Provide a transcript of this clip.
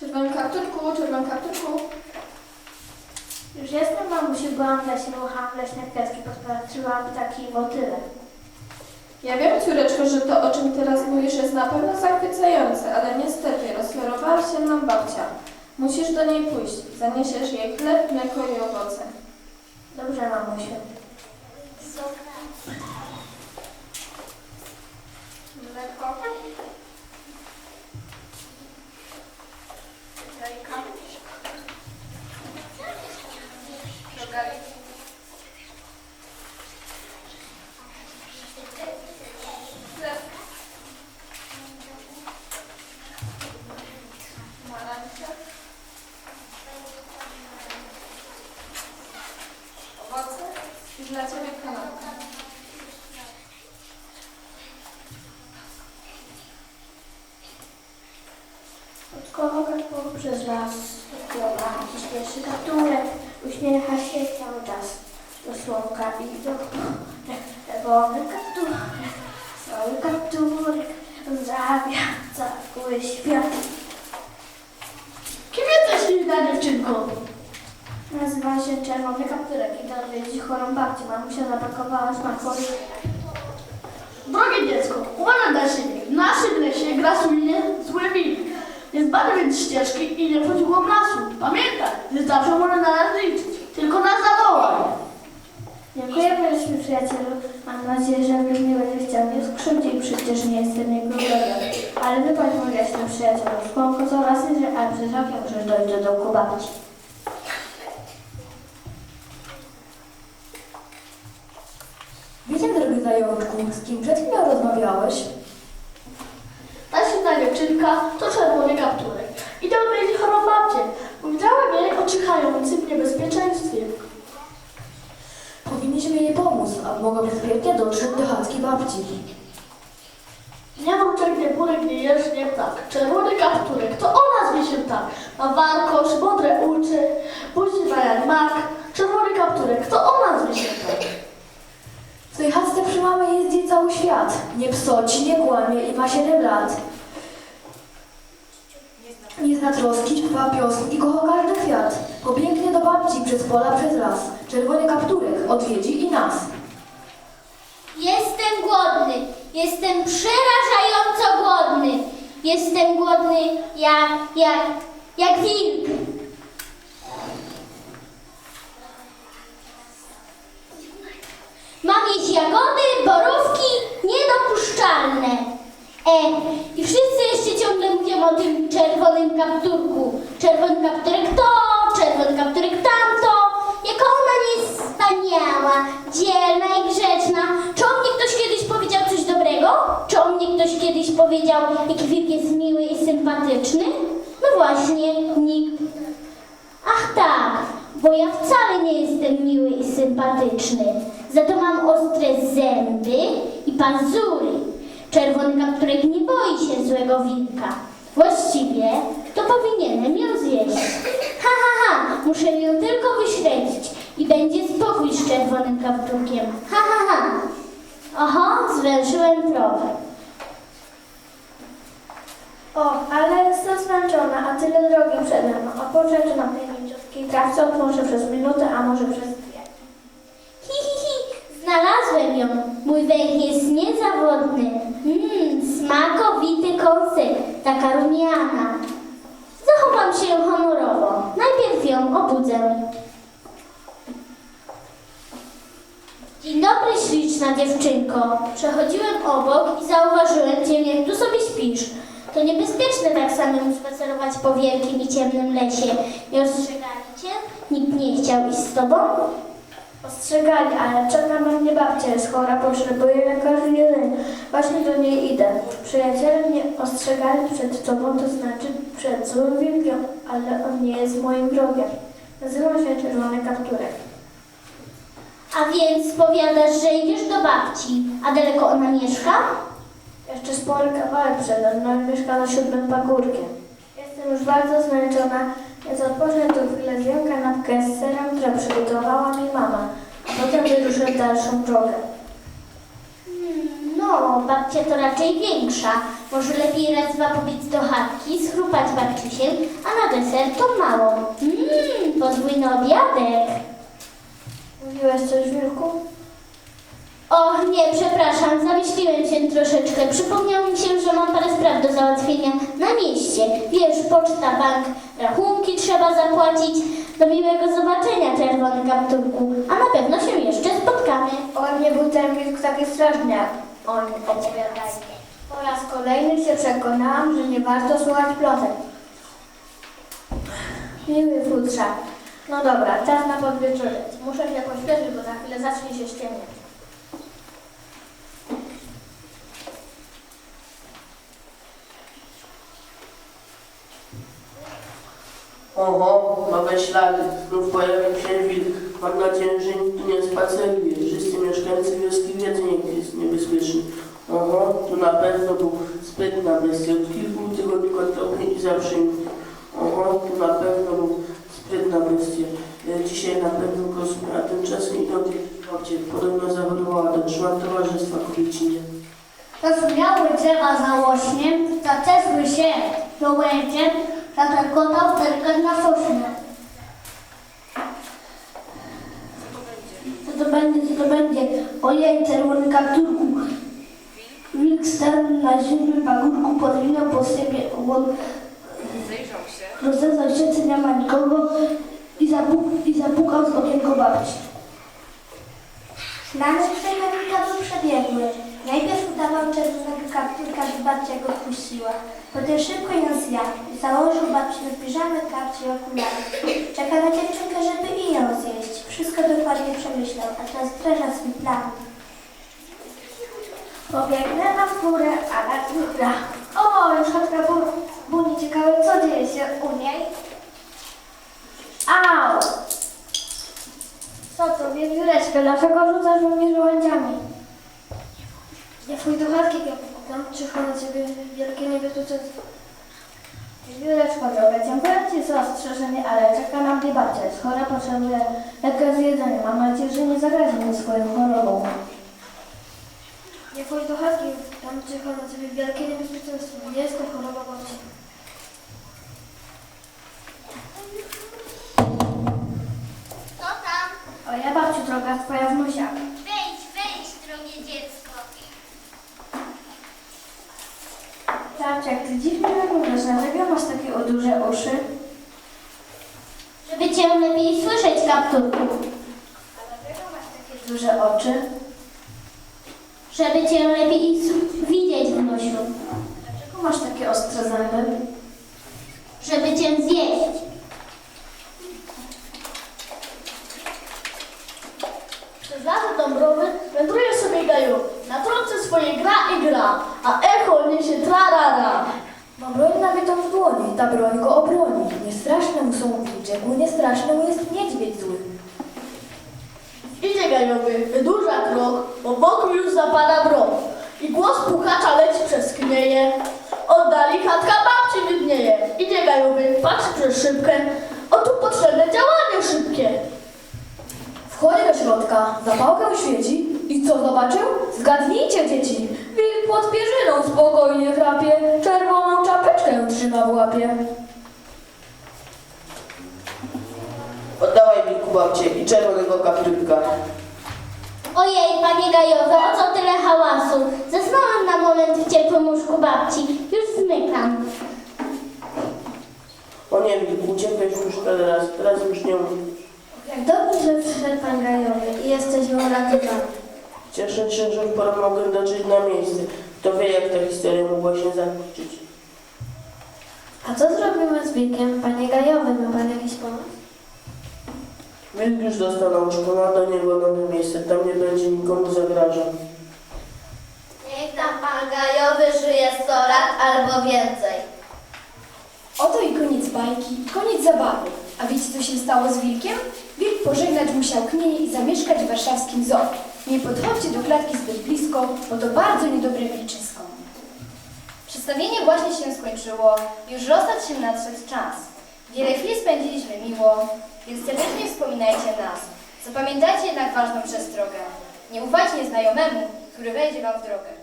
Czerwony kapturku, czerwony kapturku. Już jestem, mamusiu, byłam w lesie, ruchałam leśne kwiatki, podpatrzyłam ptaki i motyle. Ja wiem, córeczko, że to, o czym teraz mówisz, jest na pewno zachwycające, ale niestety rozchorowała się nam babcia. Musisz do niej pójść. Zaniesiesz jej chleb, mleko i owoce. Dobrze, mamusiu. Mleko. Kogo kapło przez las, głowa, jakiś pierwszy kapturek, uśmiecha się cały czas. Do słowka i do czerwony kapturek, cały kapturek, zabia cały świat. Kim jesteś, inna dziewczynko? Nazywa się Czerwony Kapturek i to odwiedzić chorą babcię. Mamusia zapakowała smakowi. Drogie dziecko, uważaj na siebie. W naszym lesie grasuje zły wilk. Nie zbadaj więc ścieżki i nie wchodź w głąb lasu. Pamiętaj, że zawsze można na nas liczyć. Tylko nas zawołaj. Dziękujemy, leśny przyjacielu. Mam nadzieję, że już nie będzie chciał mnie skrzywdzić, przecież nie jestem jego wrogiem. Ale wybacz mój leśny przyjacielu. Szkłonko coraz niżej, a przez rok możesz dojść do dołku babci. Wiecie, drogi zajączku, z kim przed chwilą rozmawiałeś? To czerwony kapturek. Idę odwiedzić chorą babcię. Widziałem jej odczyhający w niebezpieczeństwie. Powinniśmy jej pomóc, aby mogła bezpiecznie dotrzeć do chatki babci. Nie wróczek, nie burek, nie jeż, nie ptak. Czerwony kapturek, to ona zwie się tak. Ma warkosz, modre uczy, buzi jak mak. Czerwony kapturek, to ona zwie się tak. W tej chatce przy mamie jeździ cały świat. Nie psoci, nie kłamie i ma 7 lat. Zna troski, śpiewa piosenki i kocha każdy kwiat. Pobiegnie do babci przez pola, przez las. Czerwony kapturek odwiedzi i nas. Jestem głodny. Jestem przerażająco głodny. Jestem głodny jak, jak, jak wilk. Mam jeść jagody, borówki, niedopuszczalne. E, i wszyscy jeszcze ciągle mówią o tym czerwonym kapturku. Czerwony kapturek to, czerwony kapturek tamto. Jaka ona nie jest dzielna i grzeczna. Czy o mnie ktoś kiedyś powiedział coś dobrego? Czy o mnie ktoś kiedyś powiedział, jaki wilk jest miły i sympatyczny? No właśnie, nikt. Ach tak, bo ja wcale nie jestem miły i sympatyczny. Za to mam ostre zęby i pazury. Czerwony kapturek nie boi się złego wilka. Właściwie to powinienem ją zjeść. Ha, ha, ha, muszę ją tylko wyśledzić i będzie spokój z czerwonym kapturkiem. Ha, ha, ha. Oho, zwęszyłem trochę. O, ale jestem zmęczona, a tyle drogi przede mną. A poczekaj na tej nieciutkiej trawce, może przez minutę, a może przez dwie. Hi, hi, hi, znalazłem ją. Mój węch jest niezawodny. Mmm, smakowity kąsek, taka rumiana. Śliczna dziewczynko. Przechodziłem obok i zauważyłem cię, jak tu sobie śpisz. To niebezpieczne tak samemu spacerować po wielkim i ciemnym lesie. Nie ostrzegali cię? Nikt nie chciał iść z tobą? Ostrzegali, ale czeka na mnie babcia, jest chora, potrzebuje lekarzy jedzenia. Właśnie do niej idę. Przyjaciele mnie ostrzegali przed tobą, to znaczy przed złym wilkiem, ale on nie jest moim wrogiem. Nazywam się Czerwony Kapturek. A więc powiadasz, że idziesz do babci. A daleko ona mieszka? Jeszcze spory kawałek przede mną mieszka na siódmym pagórkiem. Jestem już bardzo zmęczona, więc odpocznę tu chwilę zjem kanapkę z serem, która przygotowała mi mama, a potem wyruszę w dalszą drogę. No babcia to raczej większa. Może lepiej raz dwa pobiec do chatki, schrupać babciusiem, a na deser to małą. Mmm, podwójny obiadek. Mówiłeś coś, Wilku? Och, nie, przepraszam, zamyśliłem się troszeczkę. Przypomniało mi się, że mam parę spraw do załatwienia na mieście. Wiesz, poczta, bank, rachunki trzeba zapłacić. Do miłego zobaczenia, czerwony kapturku. A na pewno się jeszcze spotkamy. On nie był ten wilk taki straszny, jak on opowiadali. Po raz kolejny się przekonałam, że nie warto słuchać plotek. Miły futrzak. No dobra, czas na podwieczorek. Muszę się pośpieszyć, bo za chwilę zacznie się ściemniać. Oho, nowe ślady. Znów pojawił się wilk. Mam nadzieję, że nikt tu nie spaceruje. Wszyscy mieszkańcy wioski wiedzą, jak jest niebezpieczny. Oho, tu na pewno był sprytna bestia. Od kilku tygodni kontrolny i zaprzęgny. Oho, tu na pewno był sprytna bestia. E, Dzisiaj na pewno go zmył, a tymczasem idą babcie. Podobno zawodowała do trzymam towarzystwa kobiecinie. Rozumiały drzewa załośnie, zacesły się dołęciem, zatarkotał terkę na sośnie. Co to będzie, co to będzie? Ojej, czerwony kapturku. Wilk stanął na zimnym pagórku, podwinął po sobie ogon. Rozezał się, czy nie ma nikogo zapuk, i zapukał z okienko babci. Plany przejmownika były przebiegły. Najpierw udawał czerwonego kapturka, że babcia go wpuściła. Potem szybko ją zjadł i założył babci na piżamy, kapcie i okulary. Czeka na dziewczynkę, żeby i ją zjeść. Wszystko dokładnie przemyślał, a teraz wdraża swój plan. Pobiegnęła w górę, a na góra. O, już bu- buni. Ciekawe, co dzieje się u niej. Au! Co to, wiewióreczkę, dlaczego rzucasz mnie żołędziami? Nie fuj do chatki, tam czyha na ciebie wielkie niebezpieczeństwo. Wiewióreczko, droga, dziękuję Ci za ostrzeżenie, ale czeka nam mnie babcia. Jest chora, potrzebuje lekka z jedzeniem. Mam nadzieję, że nie zagrazi mi swoją chorobą. Nie chodź do chatki, tam czyha na ciebie wielkie niebezpieczeństwo. Nie jest to choroba babci. Co tam? O ja babciu droga, wnusia. Wejdź, wejdź, drogie dziecko. Jak ty dziwnie wyglądasz, dlaczego masz takie duże uszy? Żeby cię lepiej słyszeć, kapturku. A dlaczego masz takie duże oczy? Żeby cię lepiej widzieć, wnusiu. Dlaczego masz takie ostre zęby? Żeby cię zjeść. Przez lasy Dąbrowy wędruje sobie Gaju. Na trące swoje gra i gra, a echo niesie trarara. Ma broń nabitą w dłoni, ta broń go obroni. Niestraszne mu są wilczek, niestraszny mu jest niedźwiedź zły. Idzie Gajowy, wydłuża krok, bo wokół już zapada mrok. I głos puchacza leci przez knieje. Oddali chatka babci widnieje. Idzie Gajowy, patrzy przez szybkę. O tu potrzebne działanie szybkie. Wchodzi do środka, zapałkę świeci i co zobaczył? Zgadnijcie, dzieci! Wilk pod pierzyną spokojnie chrapie, czerwoną czapeczkę trzyma w łapie. Oddawaj wilku babcie i czerwonego kapturka. Ojej, panie Gajowy, o co tyle hałasu? Zasnąłem na moment w ciepłym łóżku babci. Już zmykam. O nie, wilku, uciekłeś już teraz, teraz już nie umiem. Jak dobrze, że przyszedł pan Gajowy i jesteśmy uratowani. Cieszę się, że pomogłem dotrzeć na miejsce. Kto wie, jak ta historia mogła się zakończyć. A co zrobimy z wilkiem, panie Gajowy? Ma pan jakiś pomysł? Wilk już dostał nauczkę, do niego nowe miejsce. Tam nie będzie nikomu zagrażał. Niech tam pan Gajowy żyje 100 lat albo więcej. Oto i koniec bajki, koniec zabawy. A wiecie, co się stało z wilkiem? Wilk pożegnać musiał knienie i zamieszkać w warszawskim zoo. Nie podchodźcie do klatki zbyt blisko, bo to bardzo niedobre wilczysko. Przedstawienie właśnie się skończyło, już rozstać się nadszedł czas. Wiele chwil spędziliśmy miło, więc serdecznie wspominajcie nas. Zapamiętajcie jednak ważną przestrogę. Nie ufajcie nieznajomemu, który wejdzie wam w drogę.